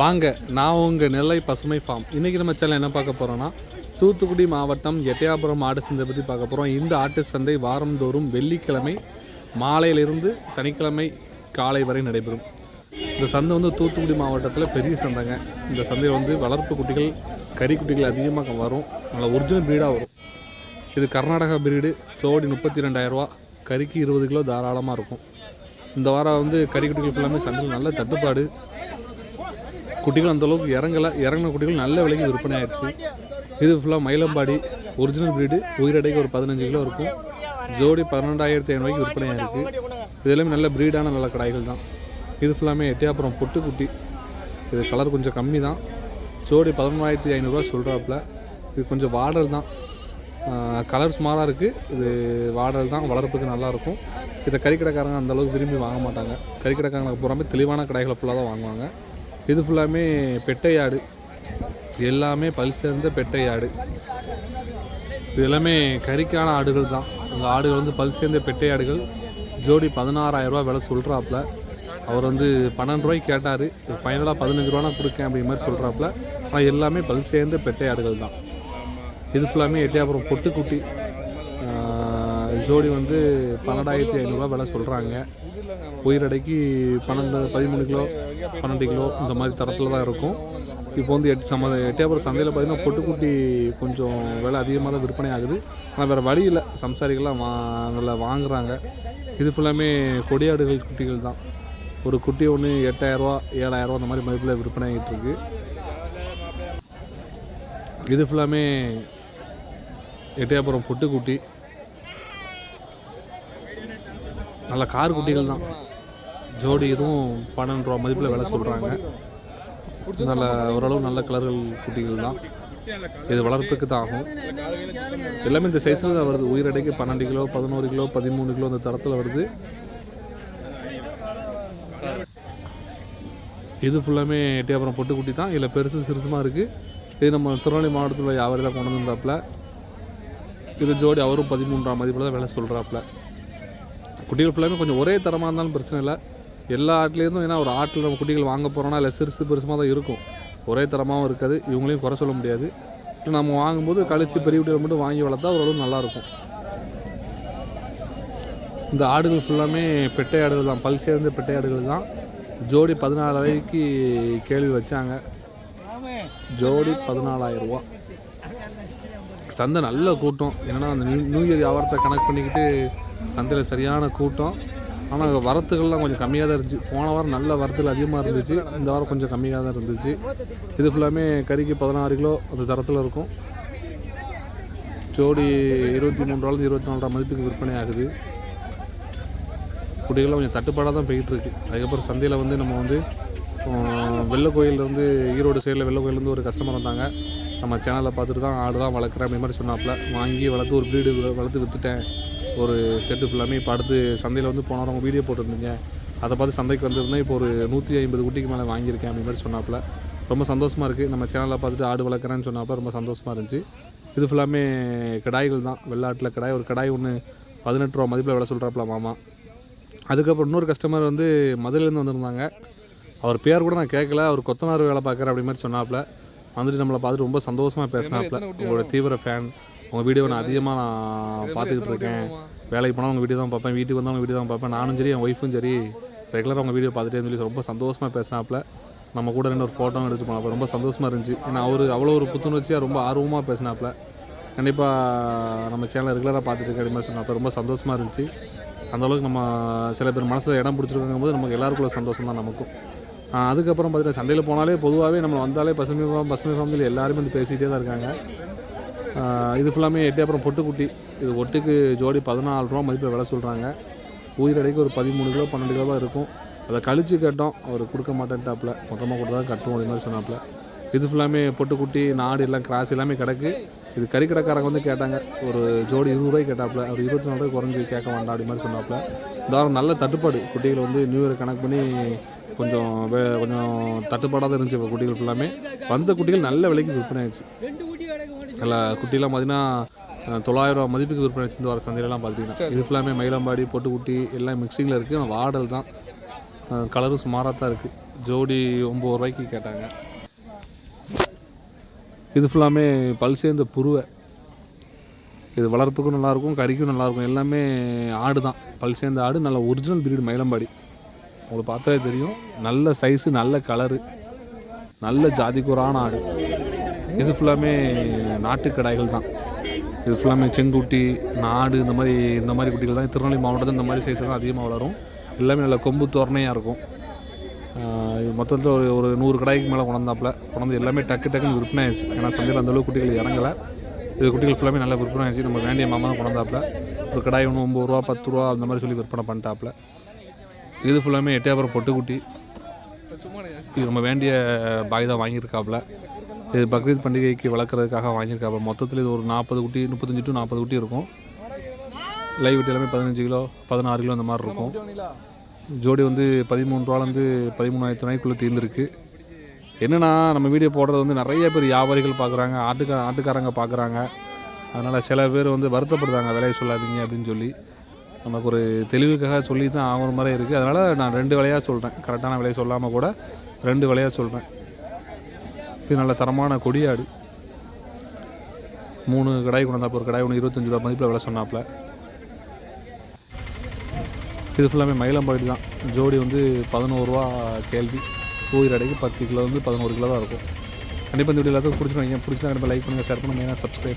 வாங்க நான் உங்கள் நெல்லை பசுமை ஃபார்ம் இன்றைக்கி நம்ம சேனல் என்ன பார்க்க போகிறோன்னா தூத்துக்குடி மாவட்டம் எட்டயாபுரம் ஆட்டு சந்தை பற்றி பார்க்க போகிறோம் இந்த ஆட்டு சந்தை வாரந்தோறும் வெள்ளிக்கிழமை மாலையிலிருந்து சனிக்கிழமை காலை வரை நடைபெறும். இந்த சந்தை வந்து தூத்துக்குடி மாவட்டத்தில் பெரிய சந்தைங்க. இந்த சந்தையில் வந்து வளர்ப்பு குட்டிகள் கறி குட்டிகள் அதிகமாக வரும். நல்லா ஒரிஜினல் ப்ரீடாக வரும். இது கர்நாடகா பிரீடு சோடி முப்பத்தி ரெண்டாயிரரூவா கறிக்கு இருபது கிலோ தாராளமாக இருக்கும். இந்த வாரம் வந்து கறிக்குட்டிகள் ஃபுல்லாமே சந்தையில் நல்ல தட்டுப்பாடு. குட்டிகள் அந்தளவுக்கு இறங்கலை. இறங்கின குட்டிகள் நல்ல விலைக்கு விற்பனை ஆயிடுச்சு. இது ஃபுல்லாக மயிலம்பாடி ஒரிஜினல் ப்ரீடு உயிரடைக்கு ஒரு பதினஞ்சு கிலோ இருக்கும். ஜோடி பன்னெண்டாயிரத்தி ஐநூறுவாய்க்கு விற்பனை ஆயிருக்கு. இது எல்லாமே நல்ல ப்ரீடான நல்ல கடாய்கள் தான். இது ஃபுல்லாமே எட்டியாப்புறம் பொட்டுக்குட்டி இது கலர் கொஞ்சம் கம்மி தான். ஜோடி பதினொன்றாயிரத்தி ஐநூறுரூவா சொல்கிறாப்புல இது கொஞ்சம் வாடல் தான். கலர் ஸ்மாலாக இருக்குது இது வாடல் தான். வளர்ப்புக்கு நல்லாயிருக்கும் இதை கறிக்கடைக்காரங்க அந்தளவுக்கு விரும்பி வாங்க மாட்டாங்க. கறிக்கடைக்காரங்க பூராமே தெளிவான கடைகளை ஃபுல்லாக தான் வாங்குவாங்க. இது ஃபுல்லாமே பெட்டை ஆடு எல்லாமே பல் சேர்ந்த பெட்டை ஆடு இது எல்லாமே கறிக்கான ஆடுகள் தான். இந்த ஆடுகள் வந்து பல் சேர்ந்த பெட்டை ஆடுகள் ஜோடி பதினாறாயிரரூபா விலை சொல்கிறாப்புல அவர் வந்து பன்னெண்டு ரூபாய்க்கு கேட்டார். ஃபைனலாக பதினஞ்சு ரூபானா கொடுக்கேன் அப்படிங்கிற மாதிரி சொல்கிறாப்புல ஆனால் எல்லாமே பல் சேர்ந்த பெட்டை ஆடுகள் தான். இது ஃபுல்லாமே எட்டியாபுரம் பொட்டுக்குட்டி. ஜோடி வந்து பன்னெண்டாயிரத்தி ஐநூறுரூவா விலை சொல்கிறாங்க உயிரடைக்கு பன்னெண்டு பதிமூணு கிலோ பன்னெண்டு கிலோ இந்த மாதிரி தரத்தில் தான் இருக்கும். இப்போ வந்து எட்டு சம எட்டியாபுரம் சந்தையில் பார்த்தீங்கன்னா பொட்டுக்குட்டி கொஞ்சம் விலை அதிகமாக தான் விற்பனை ஆகுது. ஆனால் வேறு வழி இல்லை. சம்சாரிகள்லாம் வா நல்லா வாங்குறாங்க. இது ஃபுல்லாமே கொடியாடுகள் குட்டிகள் தான். ஒரு குட்டி ஒன்று எட்டாயிரரூவா ஏழாயிரரூவா அந்த மாதிரி மதிப்பில் விற்பனை ஆகிட்டு இருக்கு. இது ஃபுல்லாமே எட்டையாபுரம் பொட்டுக்குட்டி நல்ல கார் குட்டிகள் தான். ஜோடி இதுவும் பன்னெண்டு ரூபா மதிப்பில் விலை சொல்கிறாங்க நல்ல ஓரளவு நல்ல கலர்கள் குட்டிகள் தான். இது வளர்ப்புக்கு தான் ஆகும். எல்லாமே இந்த சைஸில் தான் வருது. உயிரடைக்கு பன்னெண்டு கிலோ பதினோரு கிலோ பதிமூணு கிலோ அந்த தரத்தில் வருது. இது ஃபுல்லாமே எட்டியாபுரம் பொட்டுக்குட்டி தான். இதில் பெருசு சிறுசுமாக இருக்குது இது நம்ம திருநெல்வேலி மாவட்டத்தில் வியாபாரி தான் கொண்டு வந்தாப்புல இது ஜோடி அவரும் பதிமூன்றாம் மதிப்பில் தான் வேலை சொல்கிறாப்புல குட்டிகள் ஃபுல்லாமே கொஞ்சம் ஒரே தரமாக இருந்தாலும் பிரச்சனை இல்லை. எல்லா ஆட்லேருந்தும் ஏன்னா ஒரு ஆட்டில் நம்ம குட்டிகள் வாங்க போகிறோன்னா இல்லை சிறுசு பெருசுமாக தான் இருக்கும். ஒரே தரமாகவும் இருக்காது. இவங்களையும் குறை சொல்ல முடியாது. நம்ம வாங்கும்போது கழிச்சு பெரிய குட்டிகள் மட்டும் வாங்கி வளர்த்தா ஓரளவு நல்லாயிருக்கும் இந்த ஆடுகள் ஃபுல்லாமே பெட்டை ஆடுகள் தான். பல் சேர்ந்த பெட்டை ஆடுகள் தான். ஜோடி பதினாலாயிரக்கு கேள்வி வச்சாங்க. ஜோடி பதினாலாயிரம் ரூபா சந்தை நல்ல கூட்டம். ஏன்னா அந்த நியூ நியூ இயர் வியாபாரத்தை கனெக்ட் பண்ணிக்கிட்டு சந்தையில் சரியான கூட்டம். ஆனால் வரத்துகள்லாம் கொஞ்சம் கம்மியாக தான் இருந்துச்சு. போன வாரம் நல்ல வரத்துகள் அதிகமாக இருந்துச்சு. இந்த வாரம் கொஞ்சம் கம்மியாக தான் இருந்துச்சு. இது ஃபுல்லாமே கறிக்கு பதினாறு கிலோ அந்த தரத்தில் இருக்கும். ஜோடி இருபத்தி மூணு ரூபாலேருந்து இருபத்தி நாலு ரூபா மதிப்புக்கு விற்பனை ஆகுது. குட்டிகள்லாம் கொஞ்சம் தட்டுப்பாடாக தான் போயிட்டு இருக்கு. அதுக்கப்புறம் சந்தையில் வந்து நம்ம வந்து வெள்ளை கோயிலேருந்து ஈரோடு சைடில் வெள்ளை கோயிலேருந்து ஒரு கஸ்டமர் வந்தாங்க. நம்ம சேனலில் பார்த்துட்டு தான் ஆடு தான் வளர்க்குறேன் அப்படி மாதிரி சொன்னாப்புல. வாங்கி வளர்த்து ஒரு ப்ரீடு வளர்த்து விற்றுட்டேன் ஒரு செட்டு ஃபுல்லாமே இப்போ அடுத்து சந்தையில் வந்து போன வாரம் வீடியோ போட்டிருந்தீங்க. அதை பார்த்து சந்தைக்கு வந்திருந்தேன் இப்போ ஒரு நூற்றி ஐம்பது குட்டிக்கு மேலே வாங்கியிருக்கேன் அப்படி மாதிரி சொன்னாப்புல. ரொம்ப சந்தோஷமாக இருக்குது நம்ம சேனலில் பார்த்துட்டு ஆடு வளர்க்குறேன்னு சொன்னாப்புல ரொம்ப சந்தோஷமாக இருந்துச்சு. இது ஃபுல்லாமே கிடாய்கள் தான். வெள்ளாட்டில் கிடாய் ஒரு கிடாய் ஒன்று பதினெட்டு ரூபா மதிப்பில் விலை சொல்கிறாப்புல மாமா. அதுக்கப்புறம் இன்னொரு கஸ்டமர் வந்து மதுரையிலேருந்து வந்திருந்தாங்க. அவர் பேர் கூட நான் கேட்கல அவர் கொத்தனார் வேலை பார்க்குற அப்படி மாதிரி சொன்னாப்புல. வந்துட்டு நம்மளை பார்த்துட்டு ரொம்ப சந்தோஷமாக பேசினாப்புல. உங்களோட தீவிர ஃபேன் உங்கள் வீடியோ நான் அதிகமாக நான் பார்த்துக்கிட்டு இருக்கேன். வேலைக்கு போனால் உங்கள் வீடியோ தான் பார்ப்பேன். வீட்டுக்கு வந்தால் உங்கள் வீடியோ தான் பார்ப்பேன். நானும் சரி என் ஒய்ஃபும் சரி ரெகுலராக உங்கள் வீடியோ பார்த்துட்டே சொல்லி ரொம்ப சந்தோஷமாக பேசினாப்புல. நம்ம கூட ரெண்டு ஒரு ஃபோட்டோ எடுத்து போனாப்புல. ரொம்ப சந்தோஷமாக இருந்துச்சு. ஏன்னா அவர் அவ்வளோ ஒரு புத்துணர்ச்சியாக ரொம்ப ஆர்வமாக பேசினாப்புல. கண்டிப்பாக நம்ம சேனலை ரெகுலராக பார்த்துட்டு இருக்க அப்படி மாதிரி சொன்னாப்புல. ரொம்ப சந்தோஷமாக இருந்துச்சு. அந்த அளவுக்கு நம்ம சில பேர் மனசில் இடம் பிடிச்சிருக்கும் போது நமக்கு எல்லாருக்குள்ள சந்தோஷம் தான் நமக்கும். அதுக்கப்புறம் பார்த்தீங்கன்னா சந்தையில் போனாலே பொதுவாகவே நம்ம வந்தாலே பசுமை ஃபார்ம் பசுமை ஃபார்மில் எல்லாருமே வந்து பேசிகிட்டே தான் இருக்காங்க. இது ஃபுல்லாமே எட்டு அப்புறம் பொட்டுக்குட்டி. இது ஒட்டுக்கு ஜோடி பதினாலு ரூபா மதிப்பில் விலை சொல்கிறாங்க உயிரடைக்கு ஒரு பதிமூணு கிலோ பன்னெண்டு கிலோ தான் இருக்கும். அதை கழிச்சு கேட்டோம் அவர் கொடுக்க மாட்டேன்ட்டாப்பில். மொத்தமாக கொடுத்தா கட்டுவோம் அது மாதிரி சொன்னாப்புல. இது ஃபுல்லாமே பொட்டுக்குட்டி நாடு எல்லாம் கிராஸ் எல்லாமே கிடக்கு. இது கறிக்கடைக்காரங்க வந்து கேட்டாங்க. ஒரு ஜோடி இருபது ரூபாய்க்கு கேட்டாப்புல. ஒரு இருபத்தி நாலு ரூபாய் குறைஞ்சி கேட்க வேண்டாம் அப்படி மாதிரி சொன்னாப்புல. இந்த நல்ல தட்டுப்பாடு. குட்டிகள் வந்து நியூ இயர் கணக்கு பண்ணி கொஞ்சம் வே- கொஞ்சம் தட்டுப்பாடாக தான் இருந்துச்சு இப்போ குட்டிகள் ஃபுல்லாமே வந்த குட்டிகள் நல்ல விலைக்கு விற்பனை ஆயிடுச்சு. நல்ல குட்டிலாம் பார்த்தீங்கன்னா தொள்ளாயிரம் ரூபா மதிப்புக்கு விற்பனை ஆச்சு இந்த வார சந்தையிலலாம் பார்த்தீங்கன்னா இது ஃபுல்லாமே மயிலம்பாடி பொட்டுக்குட்டி எல்லாம் மிக்சிங்கில் இருக்குது வாடல் தான். கலரும் சுமாராக தான் இருக்குது ஜோடி ஒம்பது ரூபாய்க்கு கேட்டாங்க. இது ஃபுல்லாமே பல் சேர்ந்த புருவை. இது வளர்ப்புக்கும் நல்லாயிருக்கும் கறிக்கும் நல்லாயிருக்கும் எல்லாமே ஆடு தான் பல் சேர்ந்த ஆடு நல்ல ஒரிஜினல் பிரீடு மயிலம்பாடி. உங்களுக்கு பார்த்தாலே தெரியும். நல்ல சைஸு நல்ல கலரு நல்ல ஜாதிக்குறான ஆடு. இது ஃபுல்லாமே நாட்டுக்கடாய்கள் தான். இது ஃபுல்லாமே செங்குட்டி நாடு இந்த மாதிரி இந்த மாதிரி குட்டிகள் தான். திருநெல்வேலி மாவட்டத்தில் இந்த மாதிரி சைஸ் தான் அதிகமாக வளரும். எல்லாமே நல்ல கொம்பு தோரணையாக இருக்கும். இது மொத்தத்தில் ஒரு ஒரு நூறு கடாய்க்கு மேலே கொண்டாந்தாப்பில். கொண்டாந்து எல்லாமே டக்கு டக்குன்னு விற்பனை ஆயிடுச்சு. ஏன்னா சந்தையில் அந்தளவு குட்டிகள் இறங்கலை. இது குட்டிகள் ஃபுல்லாமே நல்லா விற்பனை ஆயிடுச்சு. நம்ம வேண்டிய மாமா தான் கொண்டாந்தாப்பில். ஒரு கடாய் ஒன்று ஒம்பது ரூபா பத்து ரூபா அந்த மாதிரி சொல்லி விற்பனை பண்ணிட்டாப்புல. இது ஃபுல்லாமே எட்டையாபுரம் பொட்டுக்குட்டி. இது நம்ம வேண்டிய பாய் தான் வாங்கியிருக்காப்புல. இது பக்ரீத் பண்டிகைக்கு வளர்க்குறதுக்காக வாங்கியிருக்காப்புல மொத்தத்தில் இது ஒரு நாற்பது குட்டி முப்பத்தஞ்சு டு நாற்பது குட்டி இருக்கும். லைவ் வெட்டி எல்லாமே பதினஞ்சு கிலோ பதினாறு கிலோ அந்த மாதிரி இருக்கும். ஜோடி வந்து பதிமூணு ரூபாலேருந்து பதிமூணாயிரத்து ரூபாய்க்குள்ளே தீர்ந்துருக்கு. என்னென்னா நம்ம வீடியோ போடுறது வந்து நிறைய பேர் வியாபாரிகள் பார்க்குறாங்க ஆட்டுக்கா ஆட்டுக்காரங்க பார்க்குறாங்க அதனால் சில பேர் வந்து வருத்தப்படுறாங்க விலையை சொல்லாதீங்க அப்படின்னு சொல்லி. நமக்கு ஒரு தெளிவுக்காக சொல்லி தான் ஆகிற மாதிரி இருக்குது அதனால் நான் ரெண்டு விலையாக சொல்கிறேன் கரெக்டான விலையை சொல்லாமல் கூட ரெண்டு விலையாக சொல்கிறேன் இது நல்ல தரமான கொடியாடு. மூணு கடாய் கொண்டாப்போ ஒரு கடாய் ஒன்று இருபத்தஞ்சி ரூபா மதிப்பில் விலை சொன்னாப்புல. இது ஃபுல்லாமே மயிலம்பாடி தான். ஜோடி வந்து பதினோருவா கேள்வி. ஊர் அடைக்கு பத்து கிலோ வந்து பதினோரு கிலோ தான் இருக்கும். கண்டிப்பாக இந்த வீடியோ எல்லாத்துக்கும் பிடிச்சிருக்கீங்க பிடிச்சினா கண்டிப்பாக லைக் பண்ணுங்கள் ஷேர் பண்ணுங்கள் மெயினாக சப்ஸ்கிரைப்